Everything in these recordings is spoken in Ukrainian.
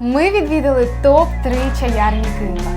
Ми відвідали топ-3 чаярні Києва.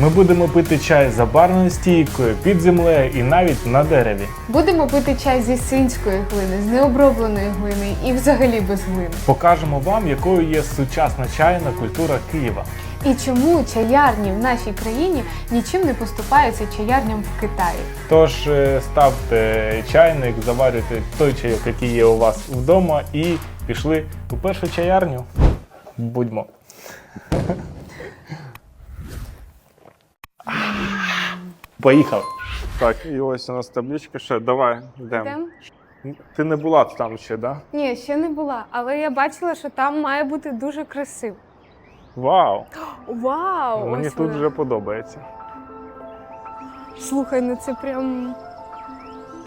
Ми будемо пити чай за барною стійкою, під землею і навіть на дереві. Будемо пити чай зі синської глини, з необробленої глини і взагалі без глини. Покажемо вам, якою є сучасна чайна культура Києва. І чому чаярні в нашій країні нічим не поступаються чаярням в Китаї. Тож е, ставте чайник, заварюйте той чайок, який є у вас вдома, і пішли у першу чаярню. Будьмо. Поїхали. Так, і ось у нас табличка ще. Давай, йдемо. Йдем? Ти не була там ще, так? Да? Ні, ще не була, але я бачила, що там має бути дуже красиво. Вау! Вау! Мені ось тут вона. вже подобається. Слухай, ну це прям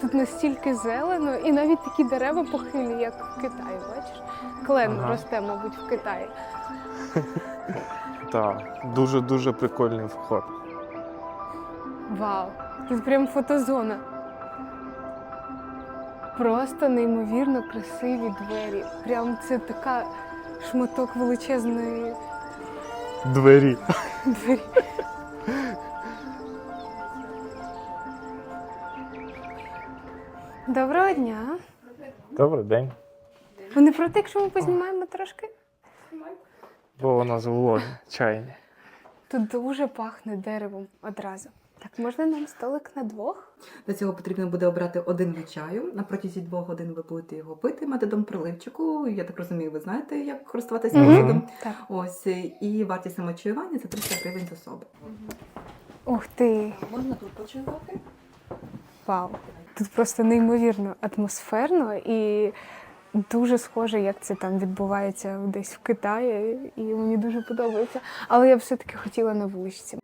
тут настільки зелено, і навіть такі дерева похилі, як в Китаї, бачиш? Клен Ага. росте, мабуть, в Китаї. Так, дуже-дуже прикольний вход. Вау! Тут прям фотозона. Просто неймовірно красиві двері. Прям це така шматок величезної Двері. двері. Доброго дня. Добрий день. Ви не проти, якщо ми познімаємо трошки? Бо у нас влоги чайні. Тут дуже пахне деревом одразу. Так, можна нам столик на двох? Для цього потрібно буде обрати один вид чаю. На протязі двох годин ви будете його пити методом проливчику. Я так розумію, ви знаєте, як користуватися Мгм. методом. Так. Ось і вартість самочаювання це 300 гривень з особи. Ух ти! Можна тут почаювати? Вау! Тут просто неймовірно атмосферно і дуже схоже, як це там відбувається десь в Китаї, і мені дуже подобається. Але я б все-таки хотіла на вуличці.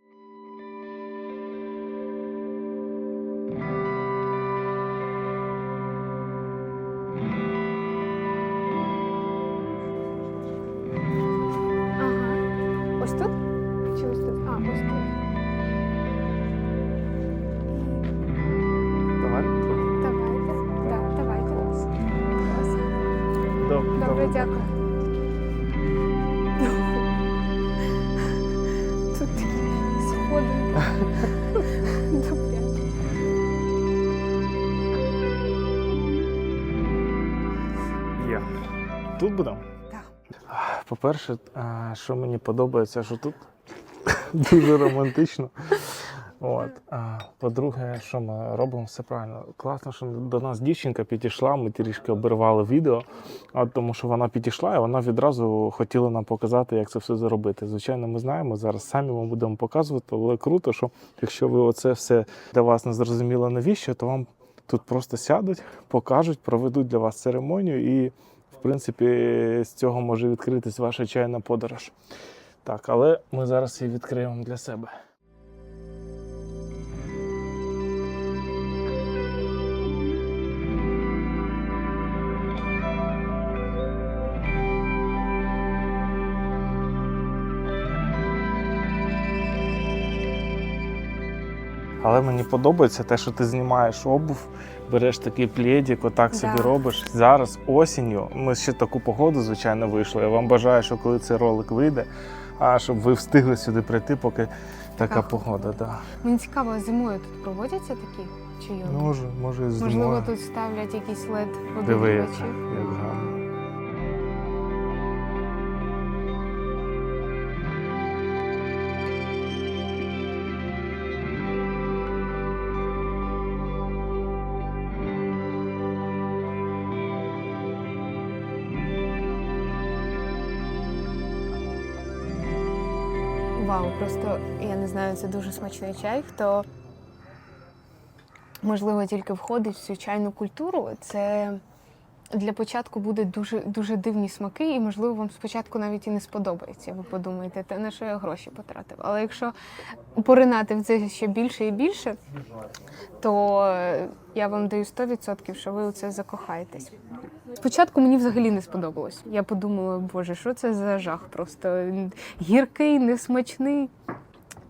Є. Тут будемо? Так. По-перше, що мені подобається, що тут дуже романтично. От. А, по-друге, що ми робимо все правильно. Класно, що до нас дівчинка підійшла, ми трішки обірвали відео, а, тому що вона підійшла і вона відразу хотіла нам показати, як це все зробити. Звичайно, ми знаємо, зараз самі ми будемо показувати, але круто, що якщо ви оце все для вас не зрозуміло навіщо, то вам тут просто сядуть, покажуть, проведуть для вас церемонію і в принципі, з цього може відкритись ваша чайна подорож. Так, але ми зараз її відкриємо для себе. Але мені подобається те, що ти знімаєш обув, береш такий плєдік, отак собі Да. робиш. Зараз осінню. Ми ще таку погоду, звичайно, вийшли. Я вам бажаю, що коли цей ролик вийде, а щоб ви встигли сюди прийти, поки така Так. погода. Да. Мені цікаво, а зимою тут проводяться такі чайові? Може, може, і Можливо, тут ставлять якісь лед подивачі. як гарно. Просто я не знаю, це дуже смачний чай. Хто можливо тільки входить в цю чайну культуру, це для початку буде дуже дуже дивні смаки, і можливо вам спочатку навіть і не сподобається. Ви подумаєте, те на що я гроші потратив. Але якщо поринати в це ще більше і більше, то е, я вам даю 100%, що ви у це закохаєтесь. Спочатку мені взагалі не сподобалось. Я подумала, боже, що це за жах? Просто гіркий, несмачний.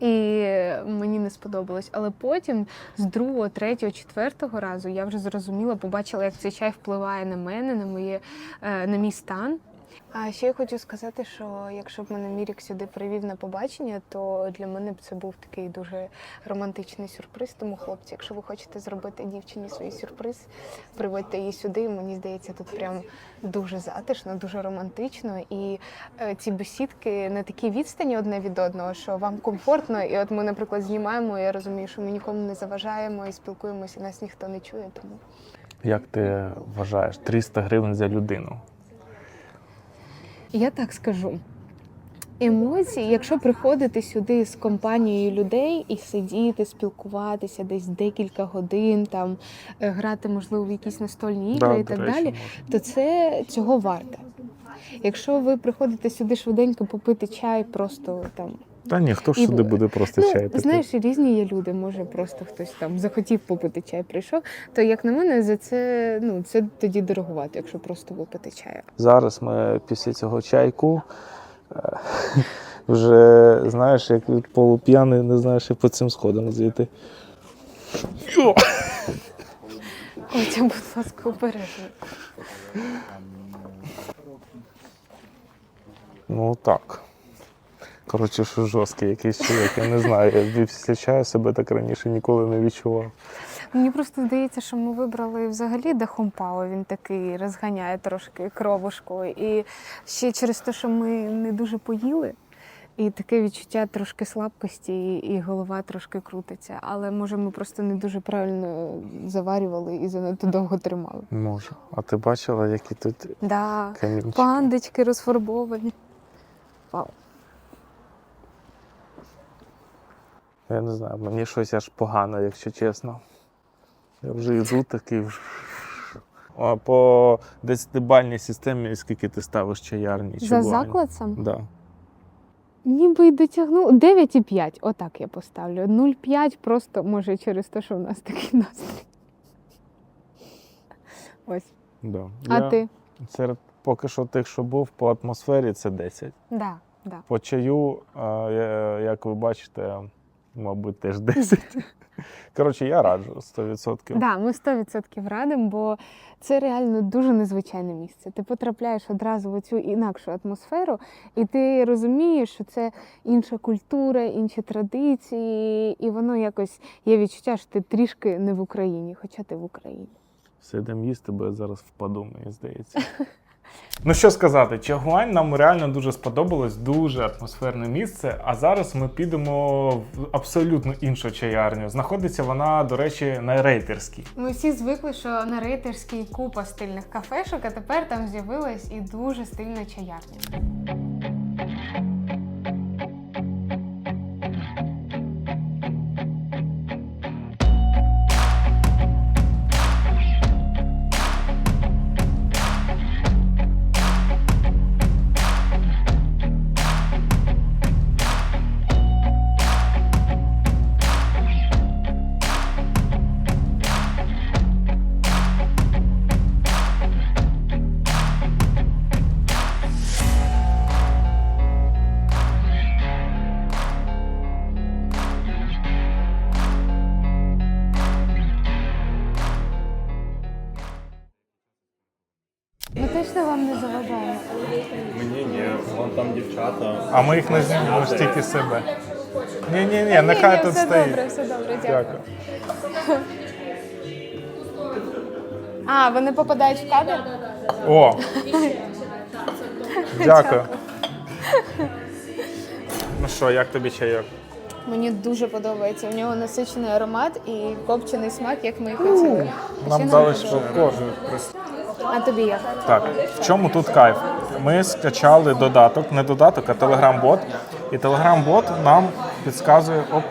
І мені не сподобалось. Але потім, з другого, третього, четвертого разу, я вже зрозуміла, побачила, як цей чай впливає на мене, на моє е, на мій стан. А ще я хочу сказати, що якщо б мене Мірік сюди привів на побачення, то для мене б це був такий дуже романтичний сюрприз. Тому, хлопці, якщо ви хочете зробити дівчині свій сюрприз, приводьте її сюди. Мені здається, тут прям дуже затишно, дуже романтично. І е, ці бесідки на такій відстані одне від одного, що вам комфортно. І от ми, наприклад, знімаємо. Я розумію, що ми нікому не заважаємо і спілкуємося, нас ніхто не чує. Тому Як ти вважаєш, 300 гривень за людину? Я так скажу. Емоції, якщо приходити сюди з компанією людей і сидіти, спілкуватися десь декілька годин, там е, грати, можливо, в якісь настольні ігри і так речі, далі, то це цього варте. Якщо ви приходите сюди швиденько попити чай, просто там Та ні, хто ж І- сюди буде просто чай ну, пити? знаєш, різні є люди. Може, просто хтось там захотів попити чай, прийшов. То як на мене, за це ну це тоді дорогувати, якщо просто випити чаю. Зараз ми після цього чайку е, вже, знаєш, як полуп'яний, не знаєш, як по цим сходам звідти. Котя, будь ласка, обережно. Ну так. Коротше, що жорсткий якийсь чоловік, я не знаю. Я після чаю себе так раніше ніколи не відчував. Мені просто здається, що ми вибрали взагалі Дахомпао. Він такий розганяє трошки кровушку. І ще через те, що ми не дуже поїли, і таке відчуття трошки слабкості, і голова трошки крутиться. Але може ми просто не дуже правильно заварювали і занадто довго тримали. Може. А ти бачила, які тут Да, камінчики? пандочки розфарбовані. Вау. Я не знаю, мені щось аж погано, якщо чесно. Я вже йду такий. А по десятибальній системі скільки ти ставиш чаярні? За блайнд? заклад сам? Да. Ніби й дотягнув 9,5, отак я поставлю. 0,5 просто може через те, що в нас такий настрій. Ось. Да. А Я ти? Серед поки що тих, що був по атмосфері, це 10. Да, да. По чаю, як ви бачите, мабуть, теж 10. Коротше, я раджу 100%. Да, ми 100% радимо, бо це реально дуже незвичайне місце. Ти потрапляєш одразу в цю інакшу атмосферу, і ти розумієш, що це інша культура, інші традиції, і воно якось є відчуття, що ти трішки не в Україні, хоча ти в Україні. Сидим їсти, бо я зараз впаду, мені здається. Ну що сказати, Чагуань нам реально дуже сподобалось, дуже атмосферне місце. А зараз ми підемо в абсолютно іншу чаярню. Знаходиться вона, до речі, на рейтерській. Ми всі звикли, що на рейтерській купа стильних кафешок, а тепер там з'явилась і дуже стильна чаярня. Точно вам не заважаємо. Мені ні, вон там дівчата. А ми їх не знімемо ж тільки себе. Ні, ні, ні, нехай тут все стоїть. добре, все добре, дякую. Дякую. А, вони попадають в кадр? О! Дякую. Ну що, як тобі чайок? Мені дуже подобається. У нього насичений аромат і копчений смак, як ми і хотіли. Ще Нам дали подобається. попкорн. А тобі як? Так, в чому тут кайф? Ми скачали додаток, не додаток, а телеграм-бот. І телеграм-бот нам підказує. Оп,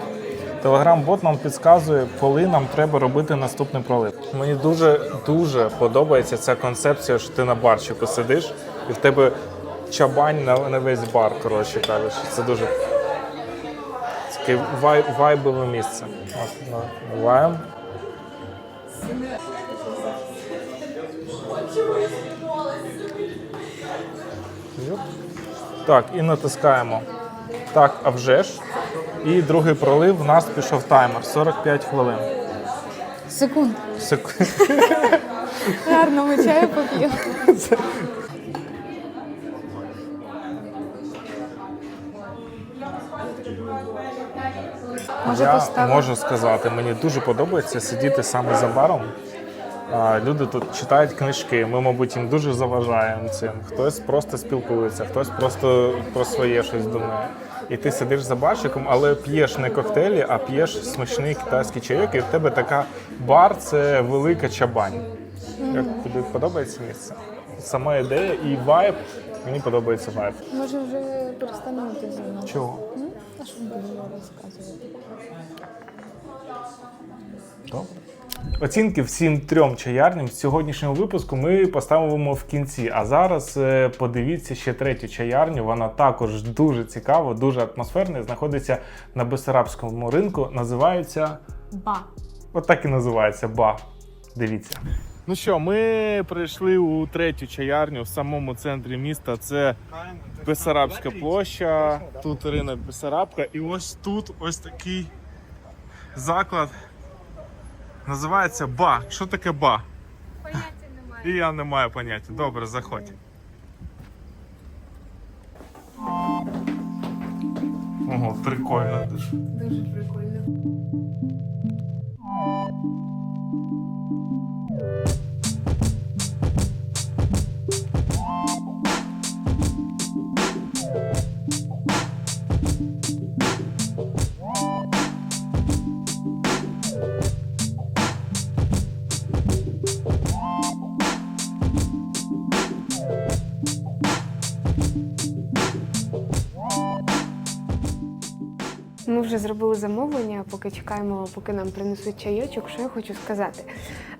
телеграм-бот нам підказує, коли нам треба робити наступний пролив. Мені дуже дуже подобається ця концепція, що ти на барчику сидиш, і в тебе чабань на, на весь бар, коротше кажучи. Це дуже таке вай, вайбове місце. От, наливаємо. Так, і натискаємо. Так, а вже ж. І другий пролив у нас пішов таймер 45 хвилин. Секунд. Сек... Гарно ми чаю поп'ємо. Я можу сказати, мені дуже подобається сидіти саме за баром. Люди тут читають книжки, ми, мабуть, їм дуже заважаємо цим. Хтось просто спілкується, хтось просто про своє щось думає. І ти сидиш за барчиком, але п'єш не коктейлі, а п'єш смачний китайський чайок, і в тебе така бар це велика чабань. Як тобі подобається місце? Сама ідея і вайб. Мені подобається вайб. Може вже перестанемо ти зі мною? Чого? Ну, а що було розказувати? Добре. Оцінки всім трьом чаярням з сьогоднішнього випуску ми поставимо в кінці. А зараз е, подивіться ще третю чаярню. Вона також дуже цікава, дуже атмосферна. і Знаходиться на Бессарабському ринку. Називається Ба. От так і називається ба. Дивіться. Ну що, ми прийшли у третю чаярню в самому центрі міста. Це Бесарабська площа. Тут ринок Бесарабка. І ось тут ось такий заклад. Називається ба. Що таке ба? Поняття немає. І я не маю поняття. Добре, заходь. Ого, прикольно дуже. Дуже прикольно. Вже зробили замовлення, поки чекаємо, поки нам принесуть чайочок. Що я хочу сказати?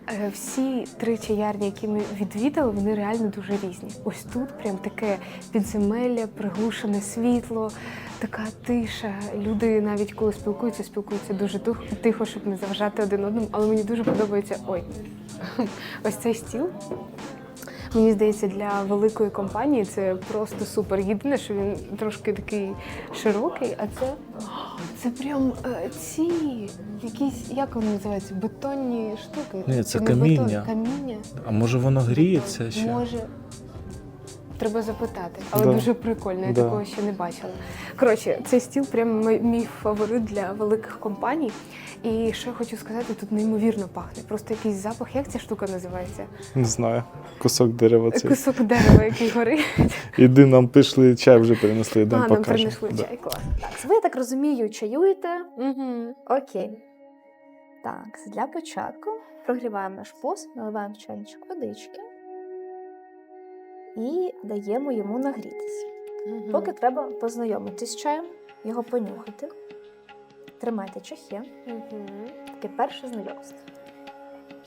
Е, Всі три чаярні, які ми відвідали, вони реально дуже різні. Ось тут прям таке підземелля, приглушене світло, така тиша. Люди навіть коли спілкуються, спілкуються дуже тихо, щоб не заважати один одному. Але мені дуже подобається ой, ось цей стіл. Мені здається, для великої компанії це просто супер. Єдине, що він трошки такий широкий, а це, це прям е, ці якісь, як вони називаються, бетонні штуки. Ні, це каміння. бетон, каміння. А може воно гріється ще? Може. Треба запитати, але Да. дуже прикольно, я Да. такого ще не бачила. Коротше, цей стіл прям мій- фаворит для великих компаній. І що я хочу сказати, тут неймовірно пахне. Просто якийсь запах, як ця штука називається? Не знаю. Кусок дерева Кусок дерева, який горить. Іди нам пішли, чай вже принесли, А, йдемо нам принесли Да. чай, клас. Так, ви я так розумію, чаюєте. Угу. Окей. Так, для початку прогріваємо наш посуд, наливаємо в чайничок водички і даємо йому нагрітися. Поки треба познайомитись з чаєм, його понюхати. Тримайте чахи. Таке перше знайомство.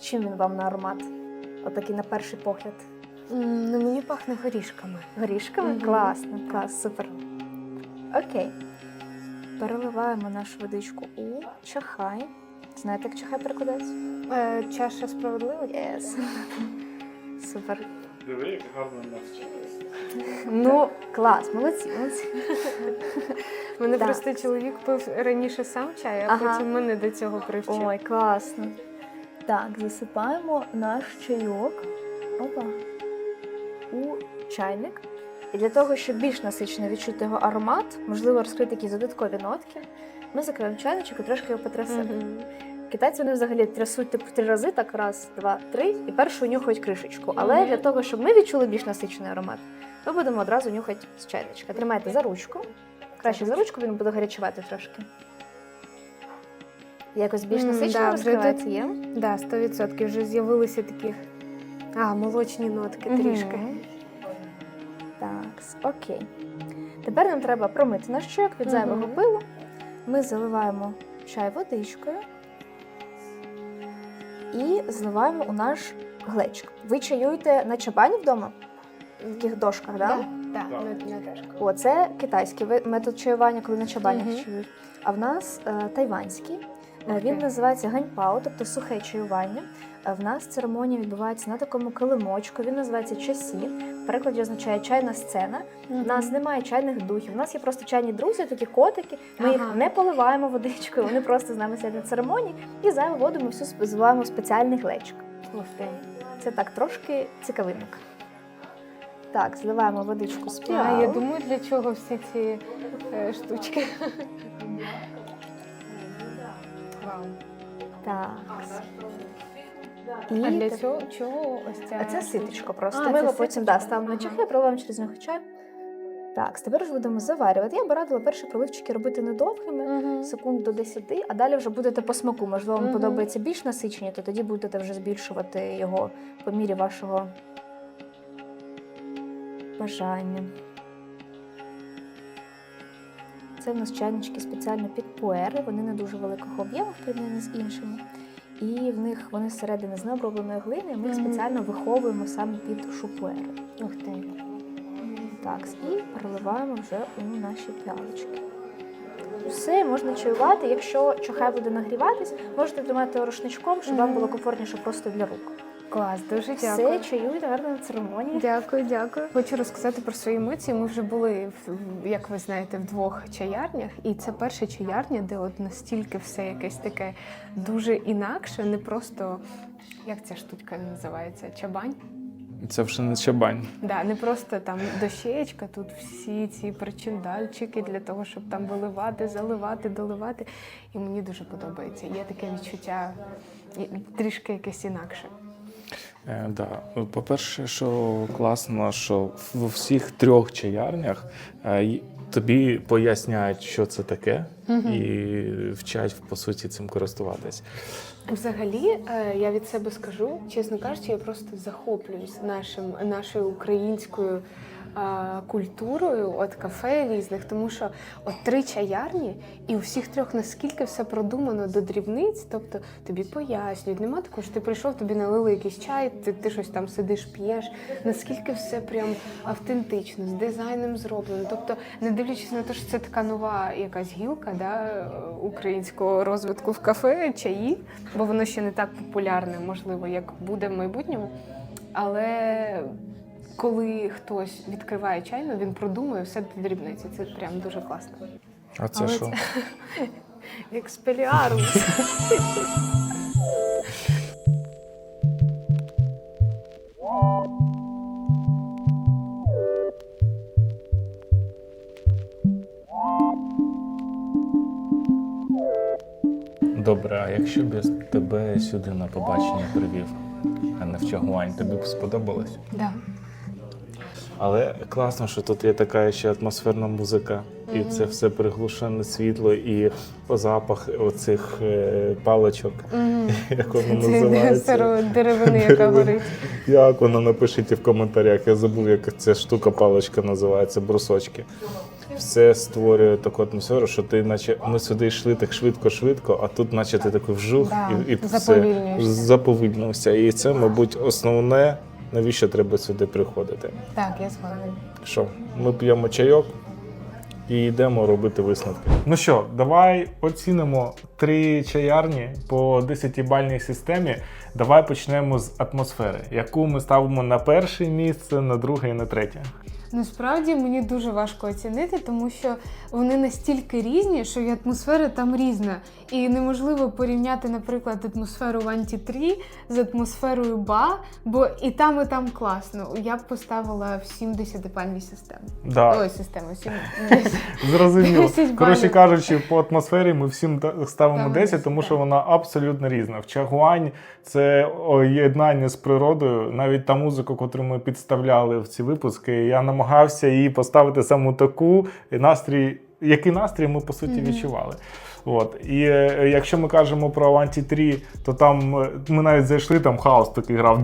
Чим він вам на аромат? Отакий на перший погляд. Ну, мені пахне горішками. Горішками? Мгм. Класно, клас, супер. Окей. Переливаємо нашу водичку у чахай. Знаєте, як чахай перекладається? Е, чаша справедливості? Єс. Супер. Диви, як гарно навчилися. Ну, клас, молодці, молодці. Мене Так. просто чоловік пив раніше сам чай, а Ага. потім мене до цього привчив. Ой, класно. Так, засипаємо наш чайок. Опа. У чайник. І для того, щоб більш насичено відчути його аромат, можливо, розкрити якісь додаткові нотки, ми закриємо чайничок і трошки його потрясемо. Мгм. Китайці вони взагалі трясуть типу три рази, так раз, два, три, і першу нюхають кришечку. Але для того, щоб ми відчули більш насичений аромат, ми будемо одразу нюхати з чайничка. Тримайте за ручку. Краще за ручку, він буде гарячувати трошки. Якось більш насичено да, вже розкривається, тут- є? Да, 100% вже з'явилися такі а, молочні нотки Мгм. трішки. Так, окей. Тепер нам треба промити наш чайок від зайвого Мгм. пилу. Ми заливаємо чай водичкою і зливаємо у наш глечик. Ви чаюєте на чабані вдома? В таких дошках, так? Да? Да, Да. на- на. О, це китайський ви- метод чаювання, коли на чабанях Мгм. чують. А в нас е, тайванський. Е, Він називається ганьпао, тобто сухе чаювання. Е, В нас церемонія відбувається на такому килимочку. Він називається часі. В перекладі означає чайна сцена. У нас немає чайних духів. У нас є просто чайні друзі, такі котики. Ми їх не поливаємо водичкою. Вони просто з нами сидять на церемонії і зайву воду ми всю збиваємо в спеціальний глечик. Це так трошки цікавинок. Так, зливаємо водичку з А, я думаю, для чого всі ці е, штучки. Так. А для цього чого ось ця? А це ситочко просто. А, Ми його потім да, ставимо на чахи, проливаємо через нього чай. Так, тепер ж будемо заварювати. Я б радила перші проливчики робити недовгими, Мгм. секунд до 10, а далі вже будете по смаку. Можливо, вам Мгм. подобається більш насичені, то тоді будете вже збільшувати його по мірі вашого бажання. Це в нас чайнички спеціально під пуери, вони не дуже великого об'єму в порівнянні з іншими. І в них вони зсередини з необробленої глини, і ми їх спеціально виховуємо саме під шупуери. Ух ти. Так, і переливаємо вже у наші піалочки. Все, можна чаювати. Якщо чохай буде нагріватись, можете тримати рушничком, щоб вам було комфортніше просто для рук. Клас, дуже дякую. Все, чаюйте, гарної церемонії. Дякую, дякую. Хочу розказати про свої емоції. Ми вже були, як ви знаєте, в двох чаярнях, і це перша чаярня, де от настільки все якесь таке дуже інакше, не просто як ця штучка називається? Чабань? Це вже не чабань. Да, не просто там дощечка, тут всі ці причиндальчики для того, щоб там виливати, заливати, доливати. І мені дуже подобається. Є таке відчуття трішки якесь інакше. Е, да. По-перше, що класно, що в всіх трьох чаярнях е, тобі поясняють, що це таке, і вчать по суті цим користуватись. Взагалі, е, я від себе скажу, чесно кажучи, я просто захоплююсь нашим, нашою українською культурою, от кафе різних, тому що от три чаярні, і у всіх трьох наскільки все продумано до дрібниць, тобто тобі пояснюють, нема такого, що ти прийшов, тобі налили якийсь чай, ти, ти щось там сидиш, п'єш. Наскільки все прям автентично, з дизайном зроблено. Тобто, не дивлячись на те, що це така нова якась гілка да, українського розвитку в кафе, чаї, бо воно ще не так популярне, можливо, як буде в майбутньому. Але коли хтось відкриває чайну, він продумує все до дрібниці. Це прям дуже класно. А це що? Експеліарус. Добре, а якщо б я тебе сюди на побачення привів, а не в Чагуань, тобі б сподобалось? Да. Але класно, що тут є така ще атмосферна музика, і це все приглушене світло, і запах оцих е, паличок, як воно Це називається. старої деревини, яка Деревини. горить. Як воно напишіть в коментарях. Я забув, як ця штука паличка називається, брусочки. Все створює таку атмосферу, що ти, наче ми сюди йшли так швидко-швидко, а тут, наче ти такий вжух Да, і, і все заповільнюєшся. заповільнився. І це, мабуть, основне, навіщо треба сюди приходити. Так, я згодна. Що, ми п'ємо чайок і йдемо робити висновки. Ну що, давай оцінимо три чаярні по 10-бальній системі. Давай почнемо з атмосфери, яку ми ставимо на перше місце, на друге і на третє. Насправді мені дуже важко оцінити, тому що вони настільки різні, що і атмосфера там різна. І неможливо порівняти, наприклад, атмосферу в Анті 3 з атмосферою Ба, бо і там, і там класно. Я б поставила всім 10-бальні системи. Да. Ой, системи, всім Зрозуміло. Коротше кажучи, по атмосфері ми всім ставимо Ставимо 10, тому що вона абсолютно різна. В Чагуань це єднання з природою. Навіть та музика, яку ми підставляли в ці випуски, я намагався її поставити саме таку настрій. Який настрій ми по суті відчували. От. І е, якщо ми кажемо про Аванті 3, то там е, ми навіть зайшли, там хаос такий грав,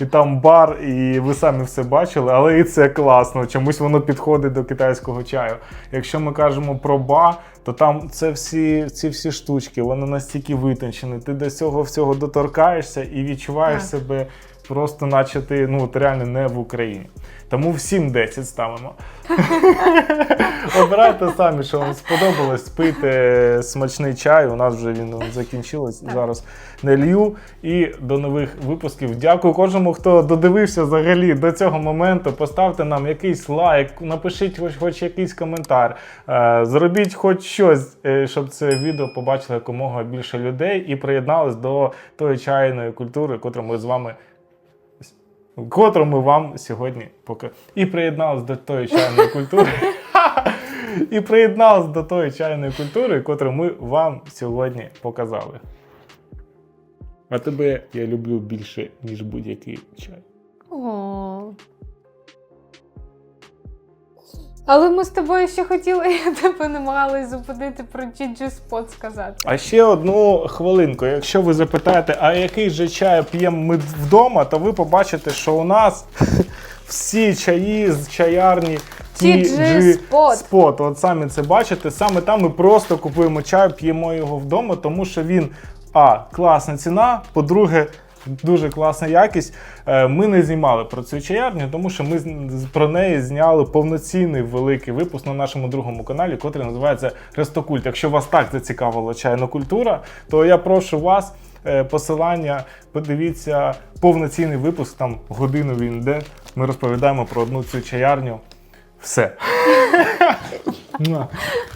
і там бар, і ви самі все бачили, але і це класно. Чомусь воно підходить до китайського чаю. Якщо ми кажемо про ба, то там це всі ці всі штучки, вони настільки витончені. Ти до цього всього доторкаєшся і відчуваєш Так. себе просто наче ти ну, от реально не в Україні. Тому всім 10 ставимо. Обирайте самі, що вам сподобалось, пийте смачний чай. У нас вже він закінчилось. Зараз не лью. І до нових випусків. Дякую кожному, хто додивився взагалі до цього моменту. Поставте нам якийсь лайк, напишіть хоч, хоч якийсь коментар. Е, зробіть хоч щось, е, щоб це відео побачило якомога більше людей і приєднались до тої чайної культури, котру ми з вами котру ми вам сьогодні поки і приєдналися до тої чайної культури. І приєдналися до тої чайної культури, котру ми вам сьогодні показали. А тебе я люблю більше, ніж будь-який чай. О. Але ми з тобою ще хотіли, я тебе намагалась зупинити про GG Spot сказати. А ще одну хвилинку. Якщо ви запитаєте, а який же чай п'ємо ми вдома, то ви побачите, що у нас всі чаї з чаярні TG. Spot. От самі це бачите. Саме там ми просто купуємо чай, п'ємо його вдома, тому що він а класна ціна. По-друге, дуже класна якість. Е, Ми не знімали про цю чаярню, тому що ми про неї зняли повноцінний великий випуск на нашому другому каналі, котрий називається Рестокульт. Якщо вас так зацікавила чайна культура, то я прошу вас. е, Посилання, подивіться повноцінний випуск, там годину він йде. Ми розповідаємо про одну цю чаярню. Все.